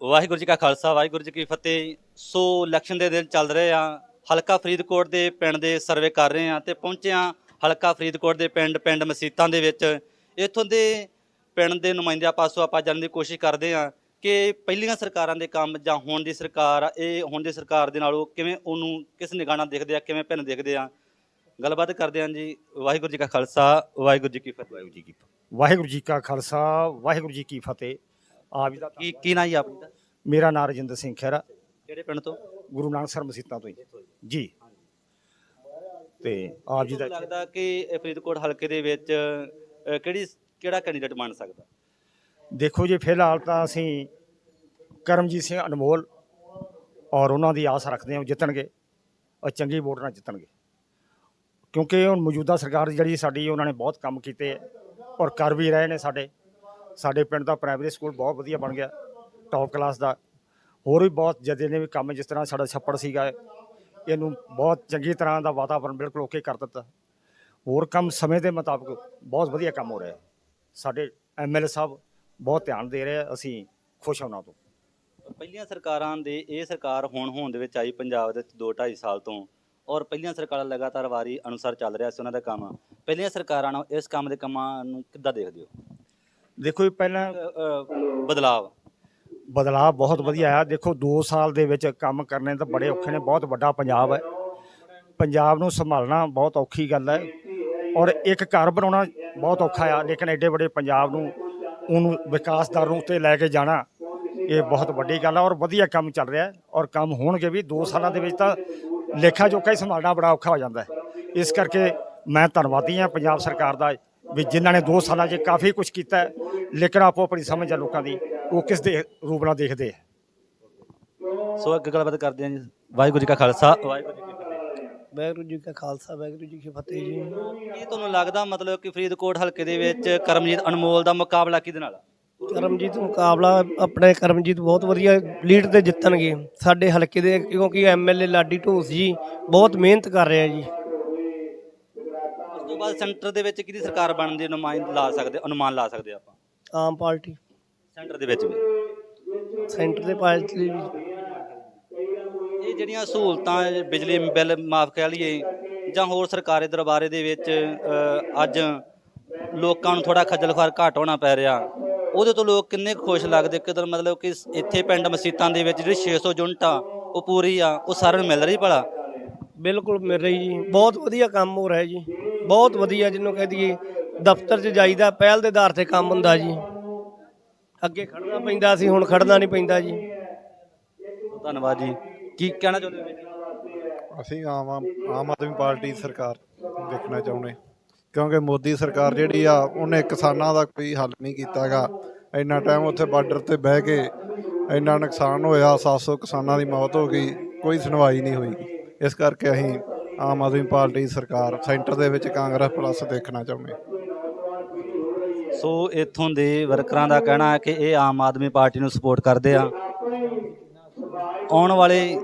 ਵਾਹਿਗੁਰੂ ਜੀ ਕਾ ਖਾਲਸਾ, ਵਾਹਿਗੁਰੂ ਜੀ ਕੀ ਫਤਿਹ। ਸੋ ਇਲੈਕਸ਼ਨ ਦੇ ਦਿਨ ਚੱਲ ਰਹੇ ਆ। ਹਲਕਾ ਫਰੀਦਕੋਟ ਦੇ ਪਿੰਡ ਦੇ ਸਰਵੇ ਕਰ ਰਹੇ ਆ ਤੇ ਪਹੁੰਚੇ ਆ ਹਲਕਾ ਫਰੀਦਕੋਟ ਦੇ ਪਿੰਡ ਪਿੰਡ ਮਸੀਤਾਂ ਦੇ ਵਿੱਚ। ਇੱਥੋਂ ਦੇ ਪਿੰਡ ਦੇ ਨੁਮਾਇੰਦਿਆਂ ਪਾਸੋਂ ਆਪਾਂ ਜਾਣਨ ਦੀ ਕੋਸ਼ਿਸ਼ ਕਰਦੇ ਆ ਕਿ ਪਹਿਲੀਆਂ ਸਰਕਾਰਾਂ ਦੇ ਕੰਮ ਜਾਂ ਹੁਣ ਦੀ ਸਰਕਾਰ, ਇਹ ਹੁਣ ਦੀ ਸਰਕਾਰ ਦੇ ਨਾਲੋਂ ਕਿਵੇਂ ਉਹਨੂੰ ਕਿਸ ਨਿਗਾਹ ਨਾਲ ਦੇਖਦੇ ਆ, ਕਿਵੇਂ ਭਿੰਨ ਦੇਖਦੇ ਆ। ਗੱਲਬਾਤ ਕਰਦੇ ਹਾਂ ਜੀ। ਵਾਹਿਗੁਰੂ ਜੀ ਕਾ ਖਾਲਸਾ, ਵਾਹਿਗੁਰੂ ਜੀ ਕੀ ਫਤਿਹ। ਵਾਹਿਗੁਰੂ ਜੀ ਕੀ ਵਾਹਿਗੁਰੂ ਜੀ ਕਾ ਖਾਲਸਾ ਵਾਹਿਗੁਰੂ ਜੀ ਕੀ ਫਤਿਹ। ਆਪ ਜੀ ਦਾ ਕੀ ਕੀ ਨਾਂ ਜੀ ਆਪਣੀ ਦਾ? ਮੇਰਾ ਨਾਮ ਰਜਿੰਦਰ ਸਿੰਘ ਖਹਿਰਾ। ਕਿਹੜੇ ਪਿੰਡ ਤੋਂ? ਗੁਰੂ ਨਾਨਕ ਸਰ ਮਸੀਤਾਂ ਤੋਂ ਹੀ ਜੀ। ਤੇ ਆਪ ਜੀ ਦਾ ਤੁਹਾਨੂੰ ਲੱਗਦਾ ਕਿ ਫਰੀਦਕੋਟ ਹਲਕੇ ਦੇ ਵਿੱਚ ਅ, ਕਿਹੜੀ ਕਿਹੜਾ ਕੈਂਡੀਡੇਟ ਬਣ ਸਕਦਾ? ਦੇਖੋ ਜੀ ਫਿਲਹਾਲ ਤਾਂ ਅਸੀਂ ਕਰਮਜੀਤ ਸਿੰਘ ਅਨਮੋਲ ਔਰ ਉਹਨਾਂ ਦੀ ਆਸ ਰੱਖਦੇ ਹਾਂ ਉਹ ਜਿੱਤਣਗੇ ਔਰ ਚੰਗੀ ਵੋਟ ਨਾਲ ਜਿੱਤਣਗੇ। ਕਿਉਂਕਿ ਹੁਣ ਮੌਜੂਦਾ ਸਰਕਾਰ ਜਿਹੜੀ ਸਾਡੀ ਉਹਨਾਂ ਨੇ ਬਹੁਤ ਕੰਮ ਕੀਤੇ ਹੈ ਔਰ ਕਰ ਵੀ ਰਹੇ ਨੇ ਸਾਡੇ। ਸਾਡੇ ਪਿੰਡ ਦਾ ਪ੍ਰਾਇਮਰੀ ਸਕੂਲ ਬਹੁਤ ਵਧੀਆ ਬਣ ਗਿਆ ਟੌਪ ਕਲਾਸ ਦਾ। ਹੋਰ ਵੀ ਬਹੁਤ ਜਦੇ ਨੇ ਵੀ ਕੰਮ ਜਿਸ ਤਰ੍ਹਾਂ ਸਾਡਾ ਛੱਪੜ ਸੀਗਾ, ਇਹਨੂੰ ਬਹੁਤ ਚੰਗੀ ਤਰ੍ਹਾਂ ਦਾ ਵਾਤਾਵਰਣ ਬਿਲਕੁਲ ਓਕੇ ਕਰ ਦਿੱਤਾ। ਹੋਰ ਕੰਮ ਸਮੇਂ ਦੇ ਮੁਤਾਬਕ ਬਹੁਤ ਵਧੀਆ ਕੰਮ ਹੋ ਰਿਹਾ। ਹੈ ਸਾਡੇ ਐਮਐਲਏ ਸਾਹਿਬ ਬਹੁਤ ਧਿਆਨ ਦੇ ਰਹੇ ਅਸੀਂ ਖੁਸ਼ ਹਾਂ ਉਹਨਾਂ ਤੋਂ। ਪਹਿਲੀਆਂ ਸਰਕਾਰਾਂ ਦੇ, ਇਹ ਸਰਕਾਰ ਹੁਣ ਹੋਣ ਦੇ ਵਿੱਚ ਆਈ ਪੰਜਾਬ ਦੇ ਵਿੱਚ 2 2.5 ਸਾਲ ਤੋਂ, ਔਰ ਪਹਿਲੀਆਂ ਸਰਕਾਰਾਂ ਲਗਾਤਾਰ ਵਾਰੀ ਅਨੁਸਾਰ ਚੱਲ ਰਿਹਾ ਸੀ ਉਹਨਾਂ ਦਾ ਕੰਮ। ਪਹਿਲੀਆਂ ਸਰਕਾਰਾਂ ਨੂੰ ਇਸ ਕੰਮ ਦੇ ਕੰਮਾਂ ਨੂੰ ਕਿੱਦਾਂ ਦੇਖਦੇ ਹੋ? ਦੇਖੋ ਜੀ ਪਹਿਲਾਂ ਬਦਲਾਵ। ਬਦਲਾਅ ਬਹੁਤ ਵਧੀਆ ਆਇਆ। ਦੇਖੋ 2 ਸਾਲ ਦੇ ਵਿੱਚ ਕੰਮ ਕਰਨੇ ਤਾਂ ਬੜੇ ਔਖੇ ਨੇ ਬਹੁਤ ਵੱਡਾ ਪੰਜਾਬ ਹੈ। ਪੰਜਾਬ ਨੂੰ ਸੰਭਾਲਣਾ ਬਹੁਤ ਔਖੀ ਗੱਲ ਹੈ ਔਰ ਇੱਕ ਘਰ ਬਣਾਉਣਾ ਬਹੁਤ ਔਖਾ ਆ ਲੇਕਿਨ ਐਡੇ ਵੱਡੇ ਪੰਜਾਬ ਨੂੰ ਉਹਨੂੰ ਵਿਕਾਸ ਦਰ ਨੂੰ ਉੱਤੇ ਲੈ ਕੇ ਜਾਣਾ ਇਹ ਬਹੁਤ ਵੱਡੀ ਗੱਲ ਹੈ ਔਰ ਵਧੀਆ ਕੰਮ ਚੱਲ ਰਿਹਾ ਔਰ ਕੰਮ ਹੋਣਗੇ ਵੀ। 2 ਸਾਲਾਂ ਦੇ ਵਿੱਚ ਤਾਂ ਲੇਖਾ ਜੋਖਾ ਹੀ ਸੰਭਾਲਣਾ ਬੜਾ ਔਖਾ ਹੋ ਜਾਂਦਾ ਹੈ। ਇਸ ਕਰਕੇ ਮੈਂ ਧੰਨਵਾਦੀ ਹਾਂ ਪੰਜਾਬ ਸਰਕਾਰ ਦਾ। ਵੀ ਜਿਨ੍ਹਾਂ ਨੇ 2 ਸਾਲਾਂ 'ਚ ਕਾਫੀ ਕੁਝ ਕੀਤਾ ਹੈ ਲੇਕਿਨ ਆਪੋ ਆਪਣੀ ਸਮਝ ਹੈ ਲੋਕਾਂ ਦੀ ਉਹ ਕਿਸ ਦੇ ਰੂਪ ਨਾਲ ਦੇਖਦੇ ਹੈ ਸੋ ਅੱਗੇ ਗੱਲਬਾਤ ਕਰਦੇ ਹਾਂ ਜੀ। ਵਾਹਿਗੁਰੂ ਜੀ ਕਾ ਖਾਲਸਾ। ਵਾਹਿਗੁਰੂ ਜੀ ਕੀ ਫਤਿਹ। ਵਾਹਿਗੁਰੂ ਜੀ ਕਾ ਖਾਲਸਾ ਵਾਹਿਗੁਰੂ ਜੀ ਕੀ ਫਤਿਹ ਜੀ। ਕੀ ਤੁਹਾਨੂੰ ਲੱਗਦਾ ਮਤਲਬ ਕਿ ਫਰੀਦਕੋਟ ਹਲਕੇ ਦੇ ਵਿੱਚ ਕਰਮਜੀਤ ਅਨਮੋਲ ਦਾ ਮੁਕਾਬਲਾ ਕਿਹਦੇ ਨਾਲ? ਆ? ਕਰਮਜੀਤ ਮੁਕਾਬਲਾ ਆਪਣੇ ਕਰਮਜੀਤ ਬਹੁਤ ਵਧੀਆ ਲੀਡ ਤੇ ਜਿੱਤਣਗੇ ਸਾਡੇ ਹਲਕੇ ਦੇ ਕਿਉਂਕਿ ਐਮਐਲਏ ਲਾਡੀ ਢੋਸ ਜੀ ਬਹੁਤ ਮਿਹਨਤ ਕਰ ਰਹੇ ਆ ਜੀ। ਤੋਂ ਬਾਅਦ ਸੈਂਟਰ ਦੇ ਵਿੱਚ ਕਿਹਦੀ ਸਰਕਾਰ ਬਣਨ ਦੀ ਨੁਮਾਇੰਦ ਲਾ ਸਕਦੇ ਅਨੁਮਾਨ ਲਾ ਸਕਦੇ ਆਪਾਂ? ਆਮ ਪਾਰਟੀ। ਸੈਂਟਰ ਦੇ ਵਿੱਚ ਵੀ? ਸੈਂਟਰ ਦੇ ਪਾਰਟੀ ਵੀ। ਇਹ ਜਿਹੜੀਆਂ ਸਹੂਲਤਾਂ ਬਿਜਲੀ ਬਿੱਲ ਮਾਫ ਕਹਿ ਲਈਏ ਜਾਂ ਹੋਰ ਸਰਕਾਰੀ ਦਰਬਾਰੇ ਦੇ ਵਿੱਚ ਅ, ਅੱਜ ਲੋਕਾਂ ਨੂੰ ਥੋੜਾ ਖੱਜਲ ਖੁਆਰ ਘੱਟ ਹੋਣਾ ਪੈ ਰਿਹਾ ਉਹਦੇ ਤੋਂ ਲੋਕ ਕਿੰਨੇ ਕੁ ਖੁਸ਼ ਲੱਗਦੇ? ਕਿਦਰ ਮਤਲਬ ਕਿ ਇੱਥੇ ਪਿੰਡ ਮਸੀਤਾਂ ਦੇ ਵਿੱਚ ਜਿਹੜੀ 600 ਯੂਨਿਟ ਆ ਉਹ ਪੂਰੀ ਆ ਉਹ ਸਾਰਿਆਂ ਨੂੰ ਮਿਲ ਰਹੀ ਭਲਾ? ਬਿਲਕੁਲ ਮਿਲ ਰਹੀ ਜੀ। ਬਹੁਤ ਵਧੀਆ ਕੰਮ ਹੋ ਰਿਹਾ ਜੀ। ਬਹੁਤ ਵਧੀਆ ਜਿਹਨੂੰ ਕਹਿ ਦਈਏ ਦਫ਼ਤਰ 'ਚ ਜਾਈਦਾ ਪਹਿਲ ਦੇ ਆਧਾਰ ਤੇ ਕੰਮ ਹੁੰਦਾ ਜੀ। ਅੱਗੇ ਖੜਨਾ ਪੈਂਦਾ ਸੀ ਹੁਣ ਖੜਨਾ ਨਹੀਂ ਪੈਂਦਾ ਜੀ। ਧੰਨਵਾਦ ਜੀ। ਕੀ ਕਹਿਣਾ ਚਾਹੁੰਦੇ ਹੋ ਵੀਰ ਜੀ? ਅਸੀਂ ਆਮ ਆਮ- ਆਦਮੀ ਪਾਰਟੀ ਸਰਕਾਰ ਦੇਖਣਾ ਚਾਹੁੰਦੇ। ਕਿਉਂਕਿ ਮੋਦੀ ਸਰਕਾਰ ਜਿਹੜੀ ਆ ਉਹਨੇ ਕਿਸਾਨਾਂ ਦਾ ਕੋਈ ਹੱਲ ਨਹੀਂ ਕੀਤਾਗਾ। ਇੰਨਾ ਟਾਈਮ ਉੱਥੇ ਬਾਰਡਰ ਤੇ ਬਹਿ ਕੇ ਇੰਨਾ ਨੁਕਸਾਨ ਹੋਇਆ 700 ਕਿਸਾਨਾਂ ਦੀ ਮੌਤ ਹੋ ਗਈ ਕੋਈ ਸੁਣਵਾਈ ਨਹੀਂ ਹੋਈ। ਇਸ ਕਰਕੇ ਅਸੀਂ ਆਮ ਆਦਮੀ ਪਾਰਟੀ ਦੀ ਸਰਕਾਰ ਸੈਂਟਰ ਦੇ ਵਿੱਚ ਕਾਂਗਰਸ ਪਲੱਸ ਦੇਖਣਾ ਚਾਹੁੰਦੇ ਸੋ ਇੱਥੋਂ ਦੇ ਵਰਕਰਾਂ ਦਾ ਕਹਿਣਾ ਹੈ ਕਿ ਇਹ ਆਮ ਆਦਮੀ ਪਾਰਟੀ ਨੂੰ ਸਪੋਰਟ ਕਰਦੇ ਆ। ਆਉਣ ਵਾਲੇ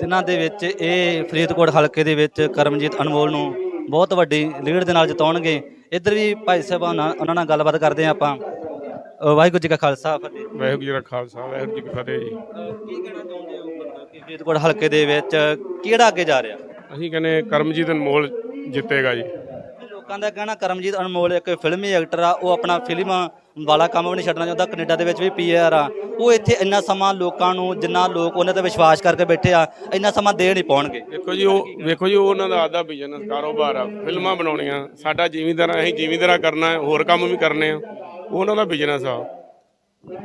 ਦਿਨਾਂ ਦੇ ਵਿੱਚ ਇਹ ਫਰੀਦਕੋਟ ਹਲਕੇ ਦੇ ਵਿੱਚ ਕਰਮਜੀਤ ਅਨਮੋਲ ਨੂੰ ਬਹੁਤ ਵੱਡੀ ਲੀਡ ਦੇ ਨਾਲ ਜਿਤਾਉਣਗੇ। ਇੱਧਰ ਵੀ ਭਾਈ ਸਾਹਿਬਾਨ ਨਾਲ ਉਹਨਾਂ ਨਾਲ ਗੱਲਬਾਤ ਕਰਦੇ ਆ ਆਪਾਂ। ਅ, ਵਾਹਿਗੁਰੂ ਜੀ ਕਾ ਖਾਲਸਾ ਫਤਿਹ। ਵਾਹਿਗੁਰੂ ਜੀ ਕਾ ਖਾਲਸਾ ਵਾਹਿਗੁਰੂ ਜੀ ਕੀ ਫਤਿਹ ਜੀ। ਕੀ ਕਹਿਣਾ ਚਾਹੁੰਦੇ ਹੋ ਕਿ ਫਰੀਦਕੋਟ ਹਲਕੇ ਦੇ ਵਿੱਚ ਕਿਹੜਾ ਅੱਗੇ ਜਾ ਰਿਹਾ? ਅਸੀਂ ਕਹਿੰਦੇ ਕਰਮਜੀਤ ਅਨਮੋਲ ਜਿੱਤੇਗਾ ਜੀ। ਲੋਕਾਂ ਦਾ ਕਹਿਣਾ ਕਰਮਜੀਤ ਅਨਮੋਲ ਇੱਕ ਫਿਲਮੀ ਐਕਟਰ ਆ ਉਹ ਆਪਣਾ ਫਿਲਮ ਵਾਲਾ ਕੰਮ ਵੀ ਨਹੀਂ ਛੱਡਣਾ ਚਾਹੁੰਦਾ ਕੈਨੇਡਾ ਦੇ ਵਿੱਚ ਵੀ ਪੀਆਰ ਆ। ਉਹ ਇੱਥੇ ਇੰਨਾ ਸਮਾਂ ਲੋਕਾਂ ਨੂੰ ਜਿੰਨਾ ਲੋਕ ਉਹਨਾਂ ਤੇ ਵਿਸ਼ਵਾਸ ਕਰਕੇ ਬੈਠੇ ਆ ਇੰਨਾ ਸਮਾਂ ਦੇ ਨਹੀਂ ਪਾਉਣਗੇ। ਵੇਖੋ ਜੀ ਉਹ ਵੇਖੋ ਜੀ ਉਹ ਉਹਨਾਂ ਦਾ ਆਦਾ ਬਿਜ਼ਨਸ ਕਾਰੋਬਾਰ ਆ ਫਿਲਮਾਂ ਬਣਾਉਣੀਆਂ ਸਾਡਾ ਜ਼ਿਮੀਂਦਾਰ ਅਸੀਂ ਜ਼ਿਮੀਂਦਾਰਾ ਕਰਨਾ ਹੈ ਹੋਰ ਕੰਮ ਵੀ ਕਰਨੇ ਆ। ਉਹ ਉਹਨਾਂ ਦਾ ਬਿਜ਼ਨਸ ਆ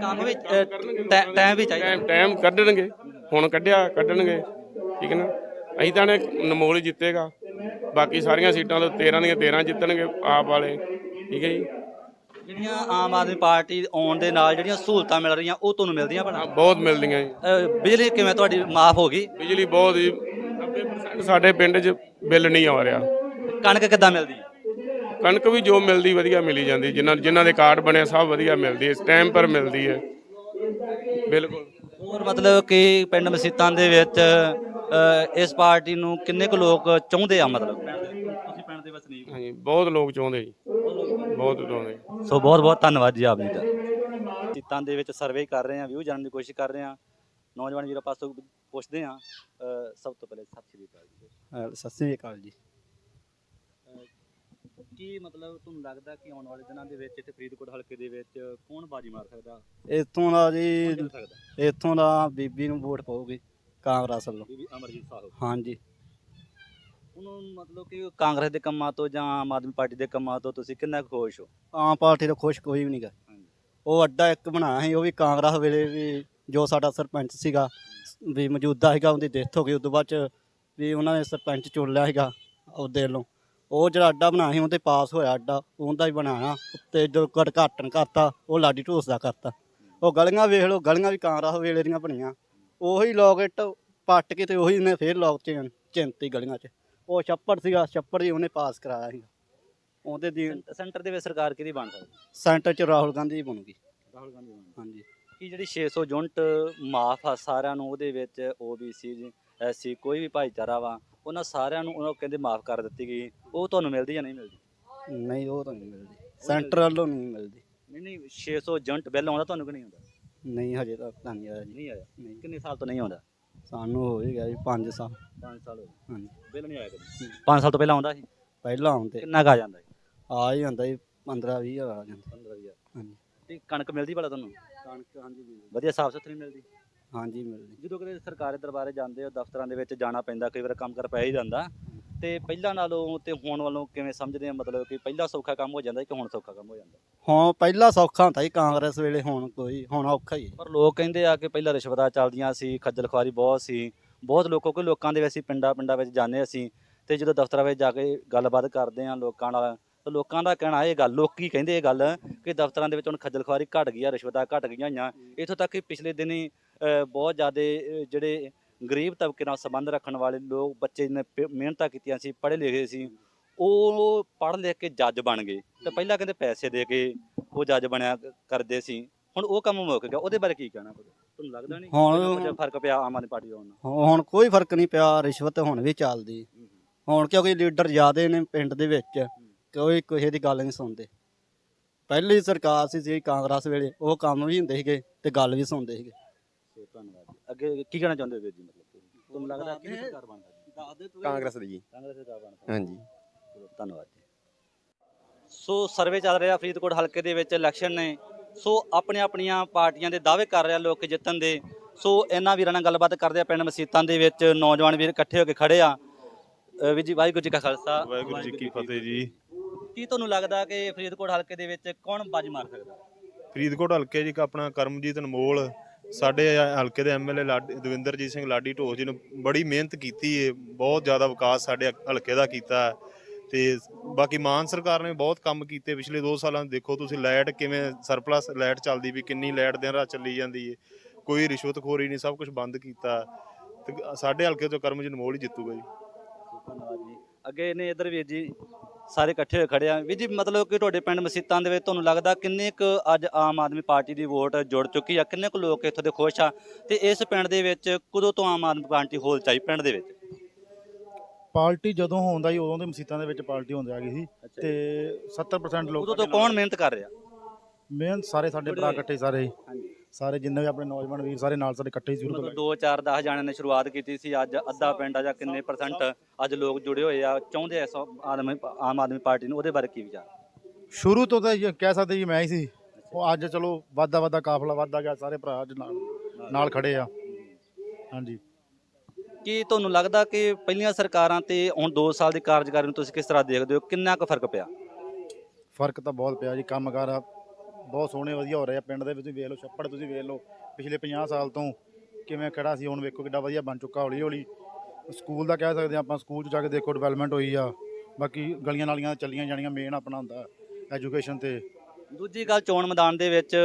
ਕੰਮ ਵੀ ਟਾਈਮ ਵੀ ਚਾਹੀਦਾ। ਟਾਈਮ ਟਾਈਮ ਕੱਢਣਗੇ ਹੁਣ ਕੱਢਿਆ ਕੱਢਣਗੇ ਠੀਕ ਹੈ ਨਾ? ਅਸੀਂ ਤਾਂ ਨੇ ਹੀ ਜਿੱਤੇਗਾ। ਬਾਕੀ ਸਾਰੀਆਂ ਸੀਟਾਂ ਤੋਂ 13 ਦੀਆਂ 13 ਜਿੱਤਣਗੇ ਆਪ ਵਾਲੇ। ਠੀਕ ਹੈ ਜੀ। ਜਿਹੜੀਆਂ ਆਮ ਆਦਮੀ ਪਾਰਟੀ ਆਉਣ ਦੇ ਨਾਲ ਜਿਹੜੀਆਂ ਸਹੂਲਤਾਂ ਮਿਲ ਰਹੀਆਂ ਉਹ ਤੁਹਾਨੂੰ ਮਿਲਦੀਆਂ ਹਾਂ ਬਣਾ ਬਹੁਤ ਮਿਲਦੀਆਂ ਜੀ। ਬਿਜਲੀ ਕਿਵੇਂ ਤੁਹਾਡੀ ਮਾਫ ਹੋ ਗਈ? ਬਿਜਲੀ ਬਹੁਤ ਹੀ 90% ਸਾਡੇ ਪਿੰਡ 'ਚ ਬਿੱਲ ਨਹੀਂ ਆ ਰਿਹਾ। ਕਣਕ ਕਿੱਦਾਂ ਮਿਲਦੀ? ਹੈ ਕਣਕ ਵੀ ਜੋ ਮਿਲਦੀ ਵਧੀਆ ਮਿਲੀ ਜਾਂਦੀ। ਜਿਨ੍ਹਾਂ ਜਿਨ੍ਹਾਂ ਦੇ ਕਾਰਡ ਬਣੇ ਸਭ ਵਧੀਆ ਮਿਲਦੀ ਹੈ। ਟਾਈਮ ਪਰ ਮਿਲਦੀ ਹੈ। ਬਿਲਕੁਲ। ਹੋਰ ਮਤਲਬ ਕਿ ਪਿੰਡ ਮਸੀਤਾਂ ਦੇ ਵਿੱਚ ਇਸ ਪਾਰਟੀ ਨੂੰ ਕਿੰਨੇ ਕੁ ਲੋਕ ਚਾਹੁੰਦੇ ਆ ਮਤਲਬ? ਤੁਸੀਂ ਪਿੰਡ ਦੇ ਵਸਨੀਕ ਹੋ। ਹਾਂਜੀ ਬਹੁਤ ਲੋਕ ਚਾਹੁੰਦੇ ਜੀ। ਬਹੁਤ ਚਾਹੁੰਦੇ। ਸੋ ਬਹੁਤ ਬਹੁਤ ਧੰਨਵਾਦ ਜੀ ਆਪ ਜੀ ਦਾ। ਮਸੀਤਾਂ ਦੇ ਵਿੱਚ ਸਰਵੇ ਕਰ ਰਹੇ ਹਾਂ ਵਿਊ ਜਾਣਨ ਦੀ ਕੋਸ਼ਿਸ਼ ਕਰ ਰਹੇ ਹਾਂ। ਨੌਜਵਾਨ ਵੀਰਾਂ ਪਾਸੋਂ ਪੁੱਛਦੇ ਹਾਂ ਅ, ਸਭ ਤੋਂ ਪਹਿਲੇ ਸਤਿ ਸ਼੍ਰੀ ਅਕਾਲ ਜੀ। ਅਹ ਸਤਿ ਸ੍ਰੀ ਅਕਾਲ ਜੀ। ਕੀ ਮਤਲਬ ਤੁਹਾਨੂੰ ਲੱਗਦਾ ਕਿ ਆਉਣ ਵਾਲੇ ਦਿਨਾਂ ਦੇ ਵਿੱਚ ਇੱਥੇ ਫਰੀਦਕੋਟ ਹਲਕੇ ਦੇ ਵਿੱਚ ਕੌਣ ਬਾਜੀ ਮਾਰ ਸਕਦਾ? ਇੱਥੋਂ ਦਾ ਕੌਣ ਜੀ ਜਿੱਤ ਸਕਦਾ? ਇੱਥੋਂ ਦਾ ਬੀਬੀ ਨੂੰ ਵੋਟ ਪਾਉਗੀ ਕਾਂਗਰਸ ਵੱਲੋਂ। ਬੀਬੀ ਅਮਰਜੀਤ ਸਾਹਿਬ ਹਾਂਜੀ। ਉਹਨੂੰ ਮਤਲਬ ਕਿ ਕਾਂਗਰਸ ਦੇ ਕੰਮਾਂ ਤੋਂ ਜਾਂ ਆਮ ਆਦਮੀ ਪਾਰਟੀ ਦੇ ਕੰਮਾਂ ਤੋਂ ਤੁਸੀਂ ਕਿੰਨਾ ਕੁ ਖੁਸ਼ ਹੋ? ਆਮ ਪਾਰਟੀ ਤੋਂ ਖੁਸ਼ ਕੋਈ ਵੀ ਨਹੀਂਗਾ। ਉਹ ਅੱਡਾ ਇੱਕ ਬਣਾਇਆ ਸੀ ਉਹ ਵੀ ਕਾਂਗਰਸ ਵੇਲੇ ਵੀ ਜੋ ਸਾਡਾ ਸਰਪੰਚ ਸੀਗਾ ਵੀ ਮੌਜੂਦਾ ਸੀਗਾ ਉਹਦੀ ਡੈਥ ਹੋ ਗਈ ਉਸ ਤੋਂ ਬਾਅਦ ਚ ਵੀ ਉਹਨਾਂ ਨੇ ਸਰਪੰਚ ਚੁਣ ਲਿਆ ਸੀਗਾ ਉਹਦੇ ਵੱਲੋਂ। ਉਹ ਜਿਹੜਾ ਅੱਡਾ ਬਣਾਇਆ ਸੀ ਉਹਦੇ ਪਾਸ ਹੋਇਆ ਅੱਡਾ ਉਹਦਾ ਹੀ ਬਣਾਇਆ ਉੱਤੇ ਜੋ ਘਾਟਨ ਕਰਤਾ ਉਹ ਲਾਡੀ ਢੋਸ ਦਾ ਕਰਤਾ। ਉਹ ਗਲੀਆਂ ਵੇਖ ਲਓ ਗਲੀਆਂ ਵੀ ਕਾਂਗਰਸ ਵੇਲੇ ਦੀਆਂ ਬਣੀਆਂ। ਉਹੀ ਲੋਕ ਇੱਟ ਪੱਟ ਕੇ ਤੇ ਉਹੀ ਨੇ ਫੇਰ ਲੋਕ ਚਿੰ ਚਿੰਤੀ ਗਲੀਆਂ 'ਚ। ਉਹ ਛੱਪੜ ਸੀਗਾ ਛੱਪੜ ਹੀ ਉਹਨੇ ਪਾਸ ਕਰਾਇਆ ਸੀ ਉਹਦੇ ਦੀ ਸੈਂਟਰ ਦੇ ਵਿੱਚ ਸਰਕਾਰ ਕਿਹਦੀ ਬਣ ਸਕਦੀ? ਸੈਂਟਰ 'ਚ ਰਾਹੁਲ ਗਾਂਧੀ ਦੀ ਬਣੂਗੀ। ਰਾਹੁਲ ਗਾਂਧੀ ਹਾਂਜੀ। ਕਿ ਜਿਹੜੀ 600 ਯੂਨਿਟ ਮਾਫ ਆ ਸਾਰਿਆਂ ਨੂੰ ਉਹਦੇ ਵਿੱਚ OBC ਐਸਸੀ ਕੋਈ ਵੀ ਭਾਈਚਾਰਾ ਵਾ ਉਹਨਾਂ ਸਾਰਿਆਂ ਨੂੰ ਉਹ ਕਹਿੰਦੇ ਮਾਫ ਕਰ ਦਿੱਤੀ ਗਈ। ਉਹ ਤੁਹਾਨੂੰ ਮਿਲਦੀ ਜਾਂ ਨਹੀਂ ਮਿਲਦੀ? ਨਹੀਂ ਉਹ ਤਾਂ ਨਹੀਂ ਮਿਲਦੀ। ਸੈਂਟਰ ਵੱਲੋਂ ਨਹੀਂ ਮਿਲਦੀ। ਨਹੀਂ ਨਹੀਂ 600 ਯੂਨਿਟ ਬਿੱਲ ਆਉਂਦਾ ਤੁਹਾਨੂੰ ਕਿ ਨਹੀਂ ਆਉਂਦਾ? ਨਹੀਂ ਹਜੇ ਤੱਕ ਤਾਂ ਨਹੀਂ ਆਇਆ ਜੀ ਨਹੀਂ ਆਇਆ। ਨਹੀਂ ਕਿੰਨੇ ਸਾਲ ਤੋਂ ਨਹੀਂ ਆਉਂਦਾ? ਸਾਨੂੰ ਹੋ ਹੀ ਗਿਆ ਜੀ 5 ਸਾਲ। 5 ਸਾਲ ਹੋ ਗਏ। ਹਾਂਜੀ। ਬਿੱਲ ਨਹੀਂ ਆਇਆ ਕਦੇ? 5 ਸਾਲ ਤੋਂ ਪਹਿਲਾਂ ਆਉਂਦਾ ਸੀ? ਪਹਿਲਾਂ ਆਉਂਦੇ। ਕਿੰਨਾ ਕੁ ਆ ਜਾਂਦਾ ਸੀ? ਆ ਹੀ ਜਾਂਦਾ ਜੀ 15 20 ਹਜ਼ਾਰ ਆ ਜਾਂਦਾ। 15000 ਹਾਂਜੀ। ਤੇ ਕਣਕ ਮਿਲਦੀ ਭਲਾ ਤੁਹਾਨੂੰ? ਕਣਕ ਹਾਂਜੀ ਵਧੀਆ ਸਾਫ਼ ਸੁਥਰੀ ਮਿਲਦੀ? ਹਾਂਜੀ ਮਿਲਦੀ। ਜਦੋਂ ਕਦੇ ਸਰਕਾਰੀ ਦਰਬਾਰੇ ਜਾਂਦੇ ਹੋ ਦਫ਼ਤਰਾਂ ਦੇ ਵਿੱਚ ਜਾਣਾ ਪੈਂਦਾ ਕਈ ਵਾਰ ਕੰਮ ਕਰ ਪੈ ਹੀ ਜਾਂਦਾ। ਤੇ ਪਹਿਲਾਂ ਨਾਲੋਂ ਤੇ ਹੁਣ ਵੱਲੋਂ ਕਿਵੇਂ ਸਮਝਦੇ ਆ ਮਤਲਬ ਕਿ ਪਹਿਲਾਂ ਸੌਖਾ ਕੰਮ ਹੋ ਜਾਂਦਾ ਕਿ ਹੁਣ ਸੌਖਾ ਕੰਮ ਹੋ ਜਾਂਦਾ? ਹੁਣ ਪਹਿਲਾਂ ਸੌਖਾ ਹੁੰਦਾ ਸੀ ਕਾਂਗਰਸ ਵੇਲੇ ਹੁਣ ਕੋਈ ਹੁਣ ਔਖਾ ਹੀ ਹੈ। ਪਰ ਲੋਕ ਕਹਿੰਦੇ ਆ ਕਿ ਪਹਿਲਾਂ ਰਿਸ਼ਵਤਾਂ ਚੱਲਦੀਆਂ ਸੀ ਖੱਜਲ ਖੁਆਰੀ ਬਹੁਤ ਸੀ। ਬਹੁਤ ਲੋਕੋ ਕਿ ਲੋਕਾਂ ਦੇ ਵਿੱਚ ਅਸੀਂ ਪਿੰਡਾਂ ਪਿੰਡਾਂ ਵਿੱਚ ਜਾਂਦੇ ਅਸੀਂ। ਤੇ ਜਦੋਂ ਦਫ਼ਤਰਾਂ ਵਿੱਚ ਜਾ ਕੇ ਗੱਲਬਾਤ ਕਰਦੇ ਆ ਲੋਕਾਂ ਨਾਲ ਤਾਂ ਲੋਕਾਂ ਦਾ ਕਹਿਣਾ ਇਹ ਗੱਲ ਲੋਕੀ ਕਹਿੰਦੇ ਇਹ ਗੱਲ ਕਿ ਦਫ਼ਤਰਾਂ ਦੇ ਵਿੱਚ ਹੁਣ ਖੱਜਲ ਖੁਆਰੀ ਘਟ ਗਈ ਆ ਰਿਸ਼ਵਤਾਂ ਘਟ ਗਈਆਂ ਹੋਈਆਂ। ਇਥੋਂ ਤੱਕ ਕਿ ਪਿਛਲੇ ਦਿਨੀ ਬਹੁਤ ਜ਼ਿਆਦਾ ਜਿਹੜੇ ਗਰੀਬ ਤਬਕੇ ਨਾਲ ਸੰਬੰਧ ਰੱਖਣ ਵਾਲੇ ਲੋਕ ਬੱਚੇ ਨੇ ਮਿਹਨਤਾਂ ਕੀਤੀਆਂ ਸੀ ਪੜ੍ਹੇ ਲਿਖੇ ਸੀ ਉਹ ਪੜ੍ਹ ਲਿਖ ਕੇ ਜੱਜ ਬਣ ਗਏ। ਤੇ ਪਹਿਲਾਂ ਕਹਿੰਦੇ ਪੈਸੇ ਦੇ ਕੇ ਉਹ ਜੱਜ ਬਣਿਆ ਕਰਦੇ ਸੀ। ਹੁਣ ਉਹ ਕੰਮ ਮੁੱਕ ਗਿਆ। ਉਹਦੇ ਬਾਰੇ ਕੀ ਕਹਿਣਾ ਤੁਹਾਨੂੰ ਲੱਗਦਾ ਨਹੀਂ ਹੁਣ- ਫ਼ਰਕ ਪਿਆ ਆਮ ਆਦਮੀ ਪਾਰਟੀ ਉਹਨਾਂ ਹੁਣ ਹੁਣ ਕੋਈ ਫ਼ਰਕ ਨਹੀਂ ਪਿਆ ਰਿਸ਼ਵਤ ਹੁਣ ਵੀ ਚੱਲਦੀ। ਹੁਣ ਕਿਉਂਕਿ ਲੀਡਰ ਜ਼ਿਆਦੇ ਨੇ ਪਿੰਡ ਦੇ ਵਿੱਚ ਕੋਈ ਕਿਸੇ ਦੀ ਗੱਲ ਨਹੀਂ ਸੁਣਦੇ। ਪਹਿਲੀ ਸਰਕਾਰ ਸੀ ਜਿਹੜੀ ਕਾਂਗਰਸ ਵੇਲੇ ਉਹ ਕੰਮ ਵੀ ਹੁੰਦੇ ਸੀਗੇ ਤੇ ਗੱਲ ਵੀ ਸੁਣਦੇ ਸੀਗੇ। ਸੋ ਧੰਨਵਾਦ ਜੀ। ਅੱਗੇ ਕੀ ਕਹਿਣਾ ਚਾਹੁੰਦੇ ਹੋ ਵੀਰ ਜੀ ਮਤਲਬ? ਤੁਹਾਨੂੰ ਲੱਗਦਾ ਕਿ ਸਰਕਾਰ ਬਣ ਸਕਦੀ? ਕਾਂਗਰਸ ਦੀ ਜੀ। ਕਾਂਗਰਸ ਸਰਕਾਰ ਬਣ ਸਕਦੀ। ਹਾਂਜੀ। ਚਲੋ, ਧੰਨਵਾਦ ਜੀ। ਸੋ ਸਰਵੇ ਚੱਲ ਰਿਹਾ ਫਰੀਦਕੋਟ ਹਲਕੇ ਦੇ ਵਿੱਚ ਇਲੈਕਸ਼ਨ ਨੇ। ਸੋ ਆਪਣੇ ਆਪਣੀਆਂ ਪਾਰਟੀਆਂ ਦੇ ਦਾਅਵੇ ਕਰ ਰਿਹਾ ਲੋਕ ਜਿੱਤਣ ਦੇ। ਸੋ ਇਹਨਾਂ ਵੀਰਾਂ ਨਾਲ ਗੱਲਬਾਤ ਕਰਦੇ ਆ ਪਿੰਡ ਮਸੀਤਾਂ ਦੇ ਵਿੱਚ ਨੌਜਵਾਨ ਵੀਰ ਇਕੱਠੇ ਹੋ ਕੇ ਖੜੇ ਆ। ਅ, ਵੀਰ ਜੀ ਵਾਹਿਗੁਰੂ ਜੀ ਕਾ ਖਾਲਸਾ। ਵਾਹਿਗੁਰੂ ਜੀ ਕੀ ਫਤਿਹ ਜੀ। ਕੀ ਤੁਹਾਨੂੰ ਲੱਗਦਾ ਕਿ ਫਰੀਦਕੋਟ ਹਲਕੇ ਦੇ ਵਿੱਚ ਕੌਣ ਬਾਜੀ ਮਾਰ ਸਕਦਾ? ਫਰੀਦਕੋਟ ਹਲਕੇ ਜੀ ਇੱਕ ਆਪਣਾ ਕਰਮਜੀਤ ਅਨਮੋਲ ਸਾਡੇ ਹਲਕੇ ਦੇ ਐਮਐਲਏ ਦਵਿੰਦਰਜੀਤ ਸਿੰਘ ਲਾਡੀ ਢੋਲ ਜੀ ਨੇ ਬੜੀ ਮਿਹਨਤ ਕੀਤੀ ਹੈ ਬਹੁਤ ਜ਼ਿਆਦਾ ਵਿਕਾਸ ਸਾਡੇ ਹਲਕੇ ਦਾ ਕੀਤਾ ਹੈ। ਤੇ ਬਾਕੀ ਮਾਨ ਸਰਕਾਰ ਨੇ ਬਹੁਤ ਕੰਮ ਕੀਤੇ, ਪਿਛਲੇ 2 ਸਾਲਾਂ ਦੇਖੋ ਤੁਸੀਂ ਲਾਈਟ ਕਿਵੇਂ ਸਰਪਲਸ, ਲਾਈਟ ਚੱਲਦੀ ਵੀ ਕਿੰਨੀ ਲਾਈਟ ਦਿਨ ਰਾਤ ਚੱਲੀ ਜਾਂਦੀ ਹੈ ਕੋਈ ਰਿਸ਼ਵਤਖੋਰੀ ਨਹੀਂ, ਸਭ ਕੁਝ ਬੰਦ ਕੀਤਾ। ਤੇ ਸਾਡੇ ਹਲਕੇ ਤੋਂ ਕਰਮਜੀਤ ਅਨਮੋਲ ਹੀ ਜਿੱਤੂਗਾ ਜੀ। ਜੀ। ਅੱਗੇ ਨੇ ਇਧਰ ਵੀਰ ਜੀ ਸਾਰੇ ਇਕੱਠੇ ਹੋਏ ਖੜੇ ਆ। ਵੀਰ ਜੀ ਮਤਲਬ ਕਿ ਤੁਹਾਡੇ ਪਿੰਡ ਮਸੀਤਾਂ ਦੇ ਵਿੱਚ ਤੁਹਾਨੂੰ ਲੱਗਦਾ ਕਿੰਨੇ ਕੁ ਅੱਜ ਆਮ ਆਦਮੀ ਪਾਰਟੀ ਦੀ ਵੋਟ ਜੁੜ ਚੁੱਕੀ ਆ? ਕਿੰਨੇ ਕੁ ਲੋਕ ਇੱਥੋਂ ਦੇ ਖੁਸ਼ ਆ? ਤੇ ਇਸ ਪਿੰਡ ਦੇ ਵਿੱਚ ਕਦੋਂ ਤੋਂ ਆਮ ਆਦਮੀ ਪਾਰਟੀ ਹੋਲ ਚਾਈ ਪਿੰਡ ਦੇ ਵਿੱਚ? ਪਾਰਟੀ ਜਦੋਂ ਹੁੰਦਾ ਸੀ ਉਦੋਂ ਦੇ ਮਸੀਤਾਂ ਦੇ ਵਿੱਚ ਪਾਰਟੀ ਹੁੰਦੇ ਆ ਗਈ ਸੀ। ਤੇ 70% ਲੋਕ ਉਦੋਂ ਤੋਂ ਕੌਣ ਮਿਹਨਤ ਕਰ ਰਿਹਾ? ਮਿਹਨਤ ਸਾਰੇ ਸਾਡੇ ਭਰਾ ਇਕੱਠੇ ਸਾਰੇ। ਹਾਂਜੀ। ਸਾਰੇ ਜਿੰਨੇ ਵੀ ਆਪਣੇ ਨੌਜਵਾਨ ਵੀਰ ਸਾਰੇ ਨਾਲ ਸਾਡੇ ਇਕੱਠੇ ਹੀ ਸ਼ੁਰੂ ਤੋਂ ਮਤਲਬ 2 4 10 ਜਾਣਿਆਂ ਨੇ ਸ਼ੁਰੂਆਤ ਕੀਤੀ ਸੀ ਅੱਜ ਅੱਧਾ ਪਿੰਡ ਆ ਜਾਂ ਕਿੰਨੇ ਪਰਸੈਂਟ ਅੱਜ ਲੋਕ ਜੁੜੇ ਹੋਏ ਆ ਚਾਹੁੰਦੇ ਸੋ ਆਦਮੀ ਆਮ ਆਦਮੀ ਪਾਰਟੀ ਨੂੰ ਉਹਦੇ ਬਾਰੇ ਕੀ ਵਿਚਾਰ? ਸ਼ੁਰੂ ਤੋਂ ਤਾਂ ਇਹ ਕਹਿ ਸਕਦੇ ਜੀ ਮੈਂ ਹੀ ਸੀ ਉਹ ਅੱਜ ਚਲੋ ਵਾਦਾ ਵਾਦਾ ਕਾਫਲਾ ਵਾਦਾ ਗਿਆ ਸਾਰੇ ਭਰਾ ਅੱਜ ਨਾਲ ਨਾਲ ਖੜੇ ਆ। ਹਾਂਜੀ। ਕੀ ਤੁਹਾਨੂੰ ਲੱਗਦਾ ਕਿ ਪਹਿਲੀਆਂ ਸਰਕਾਰਾਂ ਤੇ ਹੁਣ 2 ਸਾਲ ਦੀ ਕਾਰਜਕਾਰੀ ਨੂੰ ਤੁਸੀਂ ਕਿਸ ਤਰ੍ਹਾਂ ਦੇਖਦੇ ਹੋ? ਕਿੰਨਾ ਕੁ ਫ਼ਰਕ ਪਿਆ? ਫ਼ਰਕ ਤਾਂ ਬਹੁਤ ਪਿਆ ਜੀ ਕੰਮਕਾਰ ਆ ਬਹੁਤ ਸੋਹਣੇ, ਵਧੀਆ ਹੋ ਰਹੇ ਆ ਪਿੰਡ ਦੇ ਵਿੱਚ। ਤੁਸੀਂ ਵੇਖ ਲਓ, ਛੱਪੜ ਤੁਸੀਂ ਵੇਖ ਲਓ, ਪਿਛਲੇ 50 ਸਾਲ ਤੋਂ ਕਿਵੇਂ ਖੜਾ ਸੀ, ਹੁਣ ਵੇਖੋ ਕਿੱਡਾ ਵਧੀਆ ਬਣ ਚੁੱਕਾ ਹੌਲੀ ਹੌਲੀ ਸਕੂਲ ਦਾ ਕਹਿ ਸਕਦੇ ਆ ਆਪਾਂ ਸਕੂਲ 'ਚ ਜਾ ਕੇ ਦੇਖੋ ਡਿਵੈਲਪਮੈਂਟ ਹੋਈ ਆ। ਬਾਕੀ ਗਲੀਆਂ ਨਾਲੀਆਂ ਚੱਲੀਆਂ ਜਾਣੀਆਂ ਮੇਨ ਆਪਣਾ ਹੁੰਦਾ ਐਜੂਕੇਸ਼ਨ ਤੇ। ਦੂਜੀ ਗੱਲ, ਚੋਣ ਮੈਦਾਨ ਦੇ ਵਿੱਚ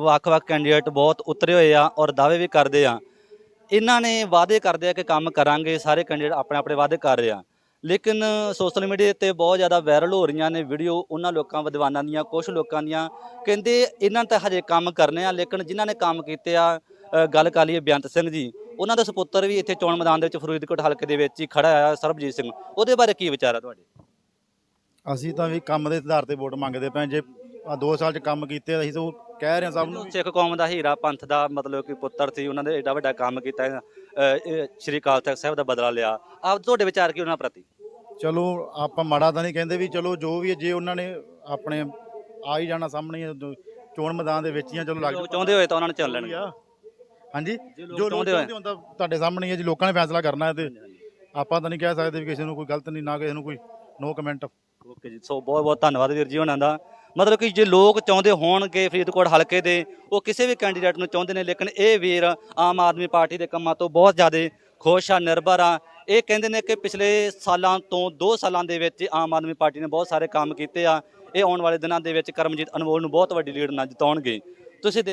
ਵੱਖ-ਵੱਖ ਕੈਂਡੀਡੇਟ ਬਹੁਤ ਉਤਰੇ ਹੋਏ ਆ ਔਰ ਦਾਅਵੇ ਵੀ ਕਰਦੇ ਆ। ਇਹਨਾਂ ਨੇ ਵਾਅਦੇ ਕਰਦੇ ਆ ਕਿ ਕੰਮ ਕਰਾਂਗੇ, ਸਾਰੇ ਕੈਂਡੀਡੇਟ ਆਪਣੇ ਆਪਣੇ ਵਾਅਦੇ ਕਰ ਰਹੇ ਆ। ਲੇਕਿਨ ਸੋਸ਼ਲ ਮੀਡੀਆ ਤੇ ਬਹੁਤ ਜ਼ਿਆਦਾ ਵਾਇਰਲ ਹੋ ਰਹੀਆਂ ਨੇ ਵੀਡੀਓ ਉਹਨਾਂ ਲੋਕਾਂ ਵਿਦਵਾਨਾਂ ਦੀਆਂ ਕੁਝ ਲੋਕਾਂ ਦੀਆਂ। ਕਹਿੰਦੇ ਇਹਨਾਂ ਤਾਂ ਹਜੇ ਕੰਮ ਕਰਨੇ ਆ ਲੇਕਿਨ ਜਿਨ੍ਹਾਂ ਨੇ ਕੰਮ ਕੀਤੇ ਆ ਗੱਲ ਕਰ ਲਈਏ ਬੇਅੰਤ ਸਿੰਘ ਜੀ ਉਹਨਾਂ ਦਾ ਸੁਪੁੱਤਰ ਵੀ ਇੱਥੇ ਚੋਣ ਮੈਦਾਨ ਦੇ ਵਿੱਚ ਫਰੀਦਕੋਟ ਹਲਕੇ ਦੇ ਵਿੱਚ ਹੀ ਖੜਾ ਆ ਸਰਬਜੀਤ ਸਿੰਘ। ਉਹਦੇ ਬਾਰੇ ਕੀ ਵਿਚਾਰ ਆ ਤੁਹਾਡੇ? ਅਸੀਂ ਤਾਂ ਵੀ ਕੰਮ ਦੇ ਆਧਾਰ ਤੇ ਵੋਟ ਮੰਗਦੇ ਪਏ ਜੇ ਆ 2 ਸਾਲ ਚ ਕੰਮ ਕੀਤੇ ਆ, ਅਸੀਂ ਤਾਂ ਉਹ ਕਹਿ ਰਹੇ ਹਾਂ ਸਭ ਨੂੰ ਸਿੱਖ ਕੌਮ ਦਾ ਹੀਰਾ ਪੰਥ ਦਾ ਮਤਲਬ ਕਿ ਪੁੱਤਰ ਸੀ ਉਹਨਾਂ ਨੇ ਏਡਾ ਵੱਡਾ ਕੰਮ ਕੀਤਾ ਸ਼੍ਰੀ ਅਕਾਲ ਤਖਤ ਸਾਹਿਬ ਦਾ ਬਦਲਾ ਲਿਆ। ਆਪ ਤੁਹਾਡੇ ਵਿਚਾਰ ਕੀ ਉਹਨਾਂ ਪ੍ਰਤੀ? ਚਲੋ ਆਪਾਂ ਮਾੜਾ ਤਾਂ ਨਹੀਂ ਕਹਿੰਦੇ ਵੀ ਚਲੋ ਜੋ ਵੀ ਹੈ, ਜੇ ਉਹਨਾਂ ਨੇ ਆਪਣੇ ਆ ਹੀ ਜਾਣਾ ਸਾਹਮਣੇ ਜੋ ਚੋਣ ਮੈਦਾਨ ਦੇ ਵਿੱਚ ਹੀ ਆ ਚਲੋ ਲੱਗ ਚਾਹੁੰਦੇ ਹੋਏ ਤਾਂ ਉਹਨਾਂ ਨੂੰ ਚੱਲ ਲੈਣਗੇ। ਹਾਂਜੀ? ਲੋਕ ਜੋ ਲੋਕ ਚਾਹੁੰਦੇ ਹੋਏ। ਚਾਹੁੰਦੇ ਹੁੰਦਾ ਤੁਹਾਡੇ ਸਾਹਮਣੇ ਹੀ ਹੈ ਜੀ ਲੋਕਾਂ ਨੇ ਫੈਸਲਾ ਕਰਨਾ ਹੈ ਤੇ ਆਪਾਂ ਤਾਂ ਨਹੀਂ ਕਹਿ ਸਕਦੇ ਵੀ ਕਿਸੇ ਨੂੰ ਕੋਈ ਗਲਤ ਨਹੀਂ ਨਾ ਕਿਸੇ ਨੂੰ ਕੋਈ ਨੋ ਕਮੈਂਟ ਓਕੇ ਜੀ ਸੋ ਬਹੁਤ ਬਹੁਤ ਧੰਨਵਾਦ ਵੀਰ ਜੀ ਉਹਨਾਂ ਦਾ। ਮਤਲਬ ਕਿ ਜੇ ਲੋਕ ਚਾਹੁੰਦੇ ਹੋਣਗੇ ਫਰੀਦਕੋਟ ਹਲਕੇ ਦੇ, ਉਹ ਕਿਸੇ ਵੀ ਕੈਂਡੀਡੇਟ ਨੂੰ ਚਾਹੁੰਦੇ ਨੇ, ਲੇਕਿਨ ਇਹ ਵੀਰ ਆਮ ਆਦਮੀ ਪਾਰਟੀ ਦੇ ਕੰਮਾਂ ਤੋਂ ਬਹੁਤ ਜ਼ਿਆਦਾ ਖੁਸ਼ ਆ, ਨਿਰਭਰ ਆ। ਇਹ ਕਹਿੰਦੇ ਨੇ ਕਿ ਪਿਛਲੇ ਸਾਲਾਂ ਤੋਂ 2 ਸਾਲਾਂ ਦੇ ਵਿੱਚ ਆਮ ਆਦਮੀ ਪਾਰਟੀ ਨੇ ਬਹੁਤ ਸਾਰੇ ਕੰਮ ਕੀਤੇ ਆ। ਇਹ ਆਉਣ ਵਾਲੇ ਦਿਨਾਂ ਦੇ ਵਿੱਚ ਕਰਮਜੀਤ ਅਨਮੋਲ ਨੂੰ ਬਹੁਤ ਵੱਡੀ ਲੀਡ ਨਾਲ ਜਿਤਾਉਣਗੇ। ਤੁਸੀਂ ਦੇ-